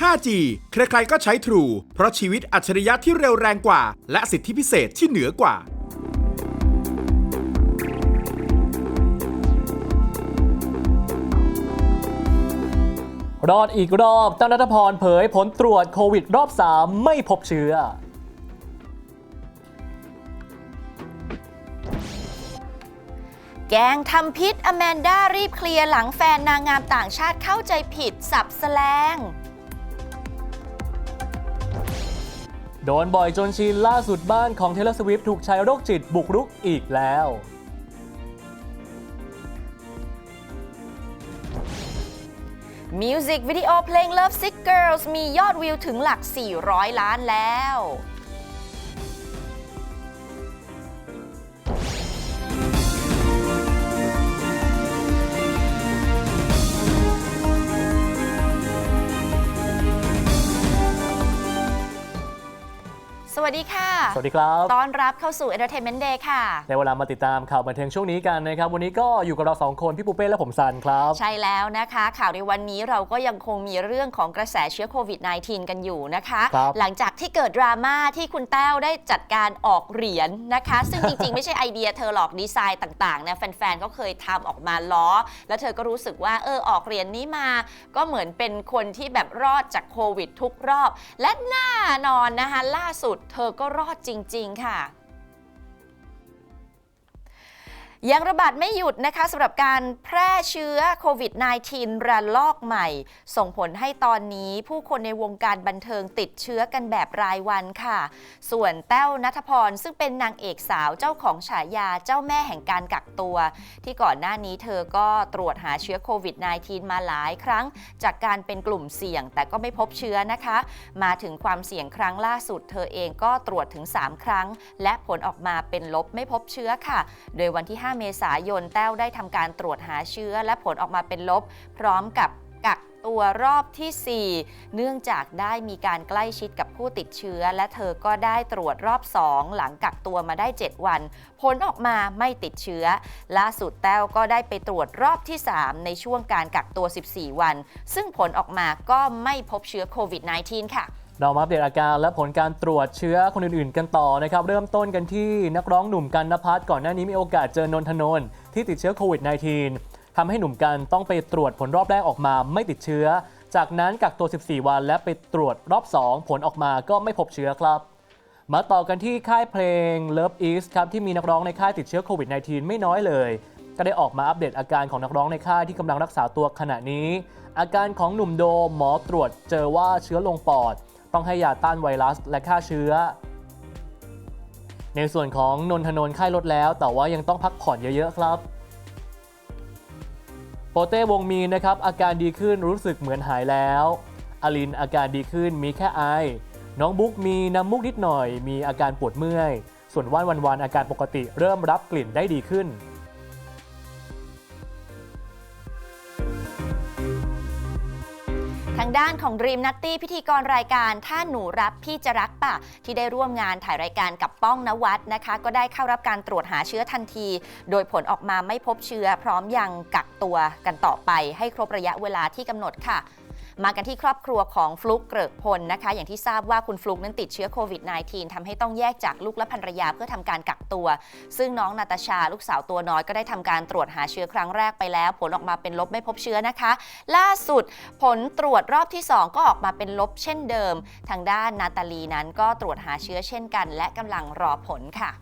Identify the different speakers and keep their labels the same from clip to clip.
Speaker 1: 5G ใครๆก็ใช้ True เพราะชีวิตอัจฉริยะที่เร็วแรงกว่า และสิทธิพิเศษที่เหนือกว่า
Speaker 2: รอดอีกรอบตั้งนัทพรเผยผลตรวจโควิดรอบ 3 ไม่พบเชื้อ
Speaker 3: แกงทำพิษอแมนด้ารีบเคลียร์หลังแฟนนางงามต่างชาติเข้าใจผิดสับแสลง
Speaker 2: โดนบ่อยจนชินล่าสุดบ้านของเทเลสวิฟถูกชายโรคจิตบุกรุกอีกแล้ว
Speaker 3: มิวสิกวิดีโอเพลง Love Sick Girls มียอดวิวถึงหลัก 400 ล้านแล้ว วัสดีค่ะ
Speaker 2: สวัสดีครับ
Speaker 3: ต้อนรับเข้าสู่ Entertainment Day ค่ะ
Speaker 2: ในเวลามาติดตามข่าวบันเทิงช่วงนี้กันนะครับ วันนี้ก็อยู่กับเราสองคน พี่ปูเป้และผมซันครับ
Speaker 3: ใช่แล้วนะคะ ข่าวในวันนี้เราก็ยังคงมีเรื่องของกระแสเชื้อโควิด -19 กันอยู่นะคะ
Speaker 2: ครับ
Speaker 3: หลังจากที่เกิดดราม่าที่คุณแต้วได้จัดการออกเหรียญนะคะ ซึ่งจริงๆ ไม่ใช่ไอเดียเธอหรอกดีไซน์ต่างๆนะแฟนๆก็เคยทำออกมาล้อ แล้วเธอก็รู้สึกว่าเออออกเหรียญนี้มา ก็เหมือนเป็นคนที่แบบรอดจากโควิด ทุกรอบ และแน่นอนนะคะล่าสุดเธธอก็รอดจริง ๆ ค่ะ ยังระบาดไม่หยุดนะคะสำหรับการแพร่เชื้อโควิด -19 ระลอกใหม่ ส่งผลให้ตอนนี้ผู้คนในวงการบันเทิงติดเชื้อกันแบบรายวันค่ะ ส่วนแต้วนัทพรซึ่งเป็นนางเอกสาวเจ้าของฉายาเจ้าแม่แห่งการกักตัว ที่ก่อนหน้านี้เธอก็ตรวจหาเชื้อโควิด -19 มาหลายครั้ง จากการเป็นกลุ่มเสี่ยงแต่ก็ไม่พบเชื้อนะคะ มาถึงความเสี่ยงครั้งล่าสุด เธอเองก็ตรวจถึง 3 ครั้ง และผลออกมาเป็นลบไม่พบเชื้อค่ะ โดยวันที่5เมษายน แต้วได้ทำการตรวจหาเชื้อและผลออกมาเป็นลบ พร้อมกับกักตัวรอบทีสี่ 4 เนื่องจากได้มีการใกล้ชิดกับผู้ติดเชื้อ และเธอก็ได้ตรวจรอบ 2 หลังกักตัวมาได้ 7 วัน ผลออกมาไม่ติดเชื้อ ล่าสุดแต้วก็ได้ไปตรวจรอบที่ 3 ในช่วงการกักตัว 14 วัน ซึ่งผลออกมาก็ไม่พบเชื้อโควิด -19 ค่ะ
Speaker 2: เรามาอัปเดตอาการและผลการตรวจเชื้อคนอื่นๆ กันต่อนะครับ เริ่มต้นกันที่นักร้องหนุ่มกันนภัสก่อนหน้านี้มีโอกาสเจอนนทนนท์ที่ติดเชื้อโควิด -19 ทำให้หนุ่มกันต้องไปตรวจผลรอบแรกออกมาไม่ติดเชื้อ จากนั้นกักตัว 14 วันและไปตรวจรอบ 2 ผลออกมาก็ไม่พบเชื้อครับ มาต่อกันที่ค่ายเพลง Love East ครับที่มีนักร้องในค่ายติดเชื้อโควิด -19 ไม่น้อยเลยก็ได้ออกมาอัปเดตอาการของนักร้องในค่ายที่กำลังรักษาตัวขณะนี้ อาการของหนุ่มโดมหมอตรวจเจอว่าเชื้อลงปอด ต้องให้ยาต้านไวรัสและฆ่าเชื้อ ในส่วนของนนทนนท์ค่ายลดแล้ว แต่ว่ายังต้องพักผ่อนเยอะๆครับ โปเต้วงมีนะครับอาการดีขึ้นรู้สึกเหมือนหายแล้วอลินอาการดีขึ้นมีแค่ไอ น้องบุ๊กมีน้ำมูกนิดหน่อย มีอาการปวดเมื่อย ส่วนว่านวันวันๆอาการปกติเริ่มรับกลิ่นได้ดีขึ้น
Speaker 3: ทางด้านของรีมนัตตี้พิธีกรรายการถ้าหนูรับพี่จะรักป่ะ ที่ได้ร่วมงานถ่ายรายการกับป้องนวัดนะคะ ก็ได้เข้ารับการตรวจหาเชื้อทันที โดยผลออกมาไม่พบเชื้อ พร้อมยังกักตัวกันต่อไปให้ครบระยะเวลาที่กำหนดค่ะ มากันที่ครอบครัวของฟลุกเกริกพลนะคะ อย่างที่ทราบว่าคุณฟลุกนั้นติดเชื้อโควิด -19 ทำให้ต้องแยกจากลูกและภรรยาเพื่อทำการกักตัว ซึ่งน้องนาตาชาลูกสาวตัวน้อยก็ได้ทำการตรวจหาเชื้อครั้งแรกไปแล้ว ผลออกมาเป็นลบไม่พบเชื้อนะคะ ล่าสุดผลตรวจรอบที่ 2 ก็ออกมาเป็นลบเช่นเดิม ทางด้านนาตาลีนั้นก็ตรวจหาเชื้อเช่นกัน และกำลังรอผลค่ะ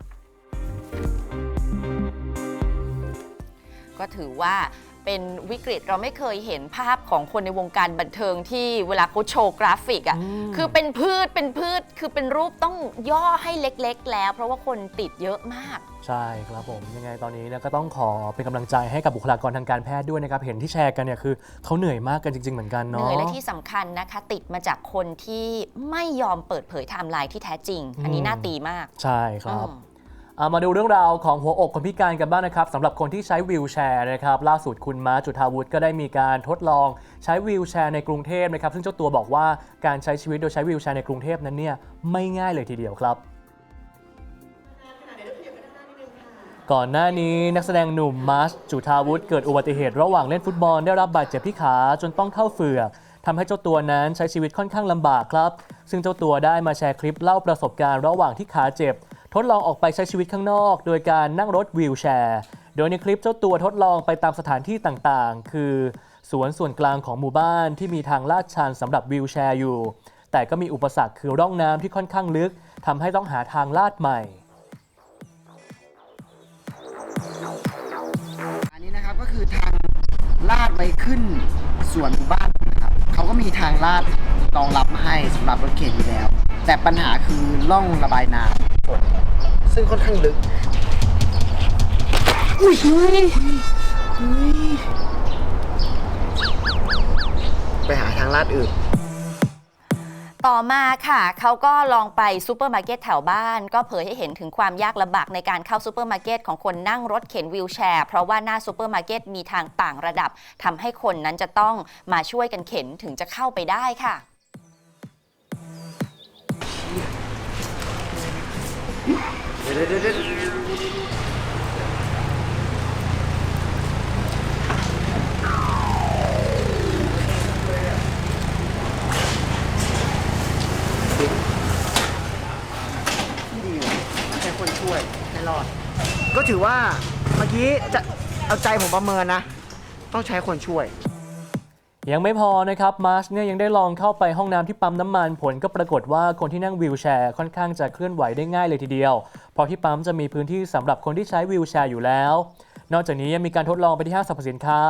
Speaker 3: ก็ถือว่า เป็นวิกฤตเราไม่เคยเห็นภาพของคนในวงการบันเทิงที่เวลาเขาโชว์กราฟิกอะ่ะ
Speaker 2: อืม
Speaker 3: คือเป็นพืชเป็นพืชคือเป็นรูปต้องย่อให้เล็กๆ แล้ว เพราะว่าคนติดเยอะมาก
Speaker 2: ใช่ครับผมยังไงตอนนี้เนะก็ต้องขอเป็นกำลังใจให้กับบุคลากรทางการแพทย์ด้วยนะครับ เห็นที่แชร์กันเนี่ยคือเขาเหนื่อยมากกันจริง ๆ เหมือนกัน
Speaker 3: เห
Speaker 2: เนาะ
Speaker 3: นื่อยและที่สำคัญนะคะ ติดมาจากคนที่ไม่ยอมเปิดเผยไทม์ไลน์ที่แท้จริง อันนี้
Speaker 2: อืม
Speaker 3: น่าตีมาก
Speaker 2: ใช่ครับ
Speaker 3: อืม
Speaker 2: เอา มาดูเรื่องราวของหัวอกคนพิการกันบ้างนะครับสำหรับคนที่ใช้วีลแชร์นะครับล่าสุดคุณม้าจุธาวุฒิก็ได้มีการทดลองใช้วีลแชร์ในกรุงเทพนะครับซึ่งเจ้าตัวบอกว่าการใช้ชีวิตโดยใช้วีลแชร์ในกรุงเทพนั้นเนี่ยไม่ง่ายเลยทีเดียวครับ ก่อนหน้านี้นักแสดงหนุ่มมาร์ชจุธาวุฒิเกิดอุบัติเหตุระหว่างเล่นฟุตบอลได้รับบาดเจ็บที่ขาจนต้องเข้าเฝือกทำให้เจ้าตัวนั้นใช้ชีวิตค่อนข้างลำบากครับ ซึ่งเจ้าตัวได้มาแชร์คลิปเล่าประสบการณ์ระหว่างที่ขาเจ็บ ทดลองออกไปใช้ชีวิตข้างนอก โดยการนั่งรถวีลแชร์ โดยในคลิปเจ้าตัวทดลองไปตามสถานที่ต่างๆ คือสวนส่วนกลางของหมู่บ้านที่มีทางลาดชันสำหรับวีลแชร์อยู่ แต่ก็มีอุปสรรคคือร่องน้ำที่ค่อนข้างลึกทำให้ต้องหาทางลาดใหม่
Speaker 4: อันนี้นะครับก็คือทางลาดไปขึ้นสวนหมู่บ้านนะครับเขาก็มีทางลาดรองรับให้สำหรับรถเข็นอยู่แล้ว แต่ปัญหาคือล่องระบายน้ำ ซึ่งค่อนข้างลึกอุ้ยอุ้ยอุ้ยไปหาทางลาดอื่น
Speaker 3: ต่อมาค่ะ เขาก็ลองไปซูเปอร์มาร์เก็ตแถวบ้าน ก็เผยให้เห็นถึงความยากลำบากในการเข้าซูเปอร์มาร์เก็ตของคนนั่งรถเข็นวีลแชร์เพราะว่าหน้าซูเปอร์มาร์เก็ตมีทางต่างระดับทำให้คนนั้นจะต้องมาช่วยกันเข็นถึงจะเข้าไปได้ค่ะ
Speaker 4: ที่ดีเลยใช้คนช่วยให้รอด ก็ถือว่าเมื่อกี้จะเอาใจผมประเมินนะ ต้องใช้คนช่วย
Speaker 2: ยังไม่พอนะครับ มาร์ชเนี่ยยังได้ลองเข้าไปห้องน้ำที่ปั๊มน้ำมันผลก็ปรากฏว่าคนที่นั่งวีลแชร์ค่อนข้างจะเคลื่อนไหวได้ง่ายเลยทีเดียว เพราะที่ปั๊มจะมีพื้นที่สำหรับคนที่ใช้วีลแชร์อยู่แล้ว นอกจากนี้ยังมีการทดลองไปที่ห้างสรรพสินค้า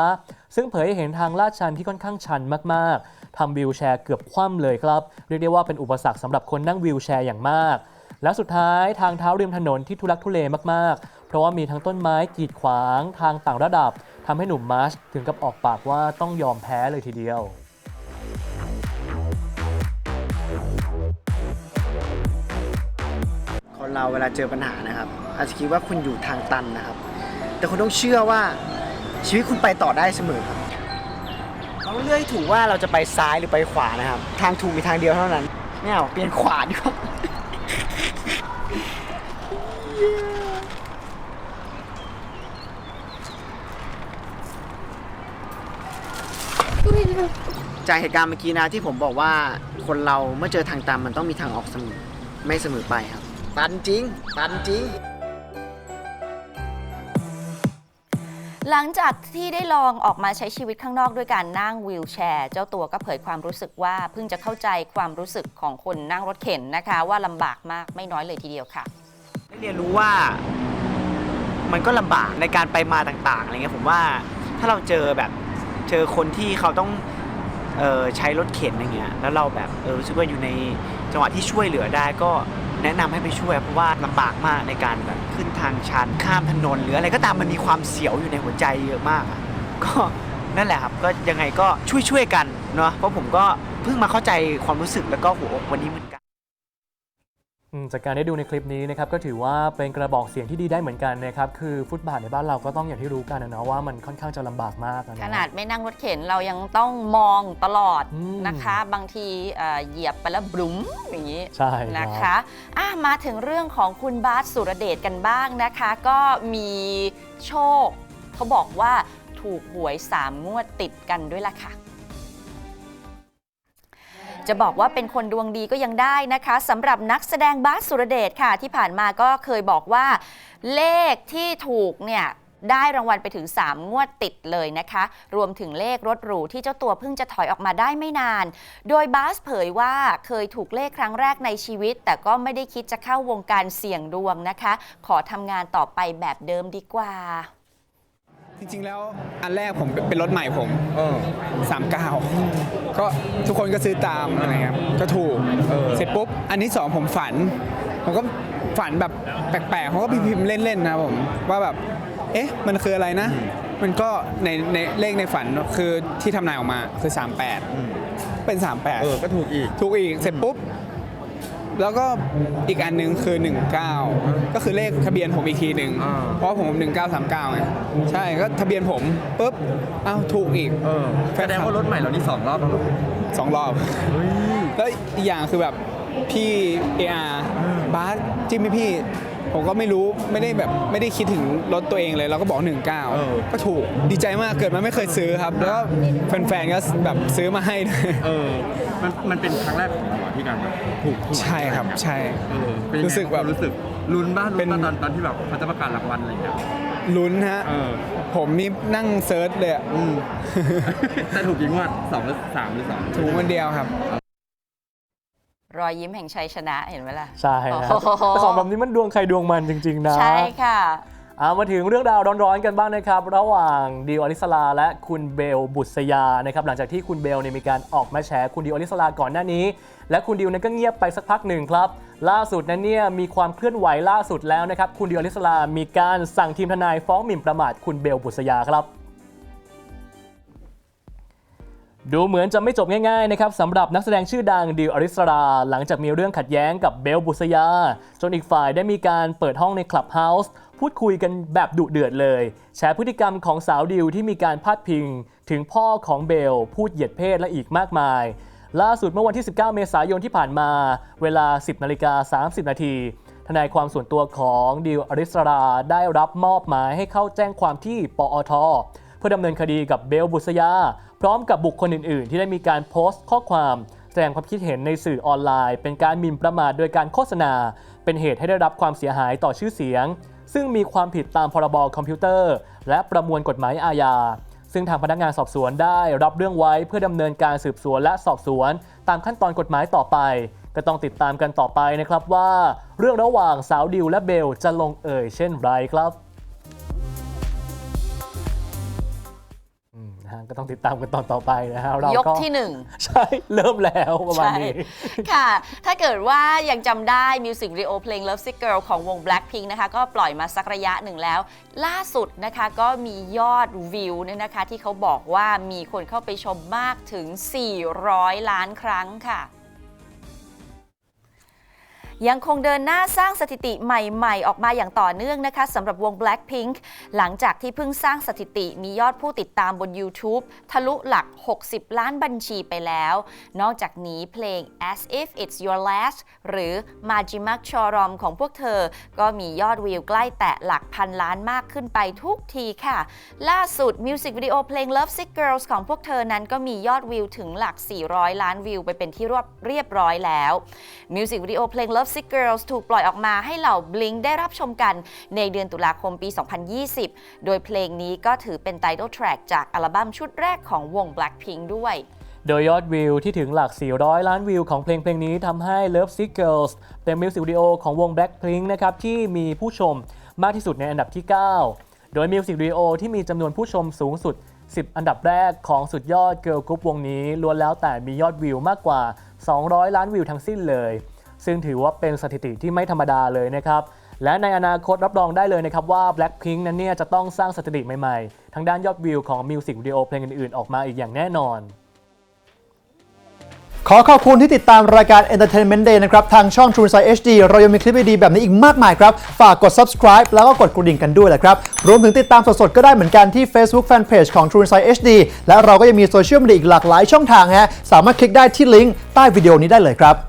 Speaker 2: ซึ่งเผยให้เห็นทางลาดชันที่ค่อนข้างชันมากๆทำวีลแชร์เกือบคว่ำเลยครับเรียกได้ว่าเป็นอุปสรรคสำหรับคนนั่งวีลแชร์อย่างมาก และสุดท้ายทางเท้าริมถนนที่ทุลักทุเลมากๆ เพราะว่ามีทั้งต้นไม้กีดขวาง ทางต่างระดับ ทำให้หนุ่มมาร์ชถึงกับออกปากว่าต้องยอมแพ้เลยทีเดียว
Speaker 4: คนเราเวลาเจอปัญหานะครับ อาจจะคิดว่าคุณอยู่ทางตันนะครับ แต่คุณต้องเชื่อว่าชีวิตคุณไปต่อได้เสมอครับเราต้องเลือกถูกว่าเราจะไปซ้ายหรือไปขวานะครับ ทางถูกมีทางเดียวเท่านั้นไม่เอาเปลี่ยนขวาดีกว่า จากเหตุการณ์เมื่อกี้นะที่ผมบอกว่าคนเราเมื่อเจอทางตันมันต้องมีทางออกเสมอไม่เสมอไปครับ ตันจริง ตันจริง
Speaker 3: หลังจากที่ได้ลองออกมาใช้ชีวิตข้างนอกด้วยการนั่งวีลแชร์ เจ้าตัวก็เผยความรู้สึกว่าเพิ่งจะเข้าใจความรู้สึกของคนนั่งรถเข็นนะคะ ว่าลำบากมากไม่น้อยเลยทีเดียวค่ะ
Speaker 4: ได้เรียนรู้ว่ามันก็ลำบากในการไปมาต่างๆอะไรเงี้ยผมว่าถ้าเราเจอแบบเจอคนที่เขาต้อง เออใช้รถเข็นอย่างเงี้ยแล้วเราแบบเออรู้สึกว่าอยู่ในจังหวะที่ช่วยเหลือได้ก็แนะนำให้ไปช่วย เพราะว่าลำบากมากในการแบบขึ้นทางชันข้ามถนนหรืออะไรก็ตามมันมีความเสียวอยู่ในหัวใจเยอะมากอะก็นั่นแหละครับก็ยังไงก็ช่วยๆกันเนาะเพราะผมก็เพิ่งมาเข้าใจความรู้สึกแล้วก็หัวอกวันนี้เหมือนกัน
Speaker 2: จากการได้ดูในคลิปนี้นะครับก็ถือว่าเป็นกระบอกเสียงที่ดีได้เหมือนกันนะครับคือฟุตบาทในบ้านเราก็ต้องอย่างที่รู้กันนะเนาะว่ามันค่อนข้างจะลำบากมากอะ
Speaker 3: ข
Speaker 2: เนาะ
Speaker 3: นาดไม่นั่งรถเข็นเรายังต้องมองตลอด
Speaker 2: อืม
Speaker 3: นะคะ บางทีเอ่อเหยียบไปแล้วบลุ้มอย่างนี้
Speaker 2: ใช่รับ
Speaker 3: นะคะอะมาถึงเรื่องของคุณบาสสุรเดชกันบ้างนะคะ ก็มีโชคเขาบอกว่าถูกหวย3งวดติดกันด้วยล่ะค่ะ จะบอกว่าเป็นคนดวงดีก็ยังได้นะคะสำหรับนักแสดงบาสสุรเดชค่ะ ที่ผ่านมาก็เคยบอกว่า เลขที่ถูกเนี่ยได้รางวัลไปถึง 3 งวดติดเลยนะคะ รวมถึงเลขรถหรูที่เจ้าตัวเพิ่งจะถอยออกมาได้ไม่นาน โดยบาสเผยว่าเคยถูกเลขครั้งแรกในชีวิต แต่ก็ไม่ได้คิดจะเข้าวงการเสี่ยงดวงนะคะ ขอทำงานต่อไปแบบเดิมดีกว่า
Speaker 5: จริงๆแล้วอันแรกผมเป็นรถใหม่ผมสามเก้าก็ทุกคนก็ซื้อตามอะไรครับก็ถูกเสร็จปุ๊บ อันที่สองผมฝัน ผมก็ฝันแบบแปลกๆผมก็พิมพ์เล่นๆนะผมว่าแบบ เอ๊ะ มันคืออะไรนะ มันก็ในในเลขในฝันคือที่ทำนายออกมาคือ 38 เป็น 38
Speaker 6: เออ ก็ถูกอีก
Speaker 5: ถูกอีกเสร็จปุ๊บ แล้วก็อีกอันหนึงคือ 19 ก็คือเลขทะเบียนผมอีกทีหนึ่ง
Speaker 6: อ่า
Speaker 5: เพราะผม1939ไงใช่ก็ทะเบียนผมปุ๊บเอ้าถูกอีก
Speaker 6: เออแสดงว่ารถใหม่เรานี่สองรอบแล้วเหรอ
Speaker 5: สองรอบ
Speaker 6: เฮ้ย
Speaker 5: แล้วอีกอย่างคือแบบพี่เออาบาสจิ้มให้พี่ ผมก็ไม่รู้ไม่ได้แบบไม่ได้คิดถึงรถตัวเองเลยเราก็บอก
Speaker 6: เออ
Speaker 5: 19ก็ถูกดีใจมากเกิดมาไม่เคยซื้อครับ แล้วก็แฟนๆก็แบบซื้อมาให้ด้วย
Speaker 6: เออ มันมันเป็นครั้งแรกของเราอะที่การแบบถูกถูก
Speaker 5: ใช่ครับใช่
Speaker 6: เออเป็นยังไง
Speaker 5: รู้สึกแบบ
Speaker 6: รู้สึกลุ้นบ้าง
Speaker 5: เป็
Speaker 6: ลุ้น
Speaker 5: น
Speaker 6: บ้างตอนตอนที่แบบเขาจะประกาศรางวัลอะไรอย่างเงี้ย
Speaker 5: ลุ้นฮะ
Speaker 6: เออ
Speaker 5: ผมนี่นั่งเซิร์ชเลยอะ
Speaker 6: อืม แต่ถูกกี่งวดสองหรือสามหรือสอง
Speaker 5: ถูกวันเดียวครับ
Speaker 3: รอยยิ้มแห่งชัยชนะเห็นไหมล่ะ
Speaker 2: ใช่นะ
Speaker 3: โอ้โห
Speaker 2: แต่ของแบบนี้มันดวงใครดวงมันจริง ๆ นะ
Speaker 3: ใช่ค่ะ
Speaker 2: เอามาถึงเรื่องราวร้อนๆกันบ้างนะครับ ระหว่างดิวอลิสลาและคุณเบลบุษยานะครับหลังจากที่คุณเบลเนี่ยมีการออกมาแฉคุณดิวอลิสลาก่อนหน้านี้ และคุณดิวเนี่ยก็เงียบไปสักพักหนึ่งครับ ล่าสุดนั้นเนี่ยมีความเคลื่อนไหวล่าสุดแล้วนะครับคุณดิวอลิสลามีการสั่งทีมทนายฟ้องหมิ่นประมาทคุณเบลบุษยาครับ ดูเหมือนจะไม่จบง่ายๆนะครับสำหรับนักแสดงชื่อดังดิวอริสราหลังจากมีเรื่องขัดแย้งกับเบลบุษยา จนอีกฝ่ายได้มีการเปิดห้องในคลับเฮาส์พูดคุยกันแบบดุเดือดเลย แชร์พฤติกรรมของสาวดิวที่มีการพาดพิง ถึงพ่อของเบล พูดเหยียดเพศและอีกมากมาย ล่าสุดเมื่อวันที่ 19 เมษายนที่ผ่านมา เวลา 10นาฬิกา30 นาทีทนายความส่วนตัวของดิวอริสราได้รับมอบหมายให้เข้าแจ้งความที่ปอทเพื่อดำเนินคดีกับเบลบุษยา พร้อมกับบุคคลอื่นๆ ที่ได้มีการโพสต์ข้อความแสดงความคิดเห็นในสื่อออนไลน์ เป็นการหมิ่นประมาทโดยการโฆษณา เป็นเหตุให้ได้รับความเสียหายต่อชื่อเสียง ซึ่งมีความผิดตามพรบคอมพิวเตอร์ และประมวลกฎหมายอาญาซึ่งทางพนักงานสอบสวนได้รับเรื่องไว้เพื่อดำเนินการสืบสวนและสอบสวน ตามขั้นตอนกฎหมายต่อไป ก็ต้องติดตามกันต่อไปนะครับว่า เรื่องระหว่างสาวดิวและเบลจะลงเอ่ยเช่นไรครับ ก็ต้องติดตามกันตอนต่อไปนะฮะเรา
Speaker 3: ยก
Speaker 2: ก็
Speaker 3: ที่หนึ่ง
Speaker 2: ใช่ เริ่มแล้วประมาณ
Speaker 3: ใช่
Speaker 2: นี้
Speaker 3: ค่ะ ถ้าเกิดว่ายังจำได้มิวสิกวิดีโอเพลง Love Sick Girl ของวง Blackpink นะคะ ก็ปล่อยมาสักระยะหนึ่งแล้ว ล่าสุดนะคะก็มียอดวิวเนี่ยนะคะ ที่เขาบอกว่ามีคนเข้าไปชมมากถึง 400 ล้านครั้งค่ะ ยังคงเดินหน้าสร้างสถิติใหม่ๆ ออกมาอย่างต่อเนื่องนะคะสำหรับวง Blackpink หลังจากที่เพิ่งสร้างสถิติมียอดผู้ติดตามบน YouTube ทะลุหลัก 60 ล้านบัญชีไปแล้ว นอกจากนี้เพลง As If It's Your Last หรือ Majimak Chorom ของพวกเธอ ก็มียอดวิวใกล้แตะหลักพันล้านมากขึ้นไปทุกทีค่ะ ล่าสุดมิวสิกวิดีโอเพลง Love Sick Girls ของพวกเธอนั้นก็มียอดวิวถึงหลัก 400 ล้านวิวไปเป็นที่รวบเรียบร้อยแล้วมิวสิกวิดีโอเพลง Love Sick Girls ถูกปล่อยออกมาให้เหล่า Blink ได้รับชมกันในเดือนตุลาคมปี 2020 โดยเพลงนี้ก็ถือเป็น Title Track จากอัลบั้มชุดแรกของวง Blackpink ด้วย
Speaker 2: โดยยอดวิวที่ถึงหลัก 400 ล้านวิวของเพลงเพลงนี้ทำให้ Love Sick Girls เป็นมิวสิกวิดีโอของวง Blackpink นะครับ ที่มีผู้ชมมากที่สุดในอันดับที่ 9 โดยมิวสิกวิดีโอที่มีจำนวนผู้ชมสูงสุด 10 อันดับแรกของสุดยอดเกิร์ลกรุ๊ปวงนี้ล้วนแล้วแต่มียอดวิวมากกว่า 200 ล้านวิวทั้งสิ้นเลย ซึ่งถือว่าเป็นสถิติที่ไม่ธรรมดาเลยนะครับ และในอนาคตรับรองได้เลยนะครับว่า Blackpink นั้นเนี่ยจะต้องสร้างสถิติใหม่ๆทั้งด้านยอดวิวของมิวสิกวิดีโอเพลงอื่นๆ ออกมาอีกอย่างแน่นอน
Speaker 7: ขอขอบคุณที่ติดตามรายการ Entertainment Day นะครับ ทางช่อง True Insight HD เรายังมีคลิปดีๆแบบนี้อีกมากมายครับ ฝากกด subscribe แล้วก็กดกระดิ่งกันด้วยแหละครับ รวมถึงติดตามสดๆ ก็ได้เหมือนกันที่ Facebook Fanpage ของ True Insight HD และเราก็ยังมีโซเชียลมีเดียอีกหลากหลายช่องทางฮะสามารถคลิกได้ที่ลิงก์ใต้วิดีโอนี้ได้เลยครับ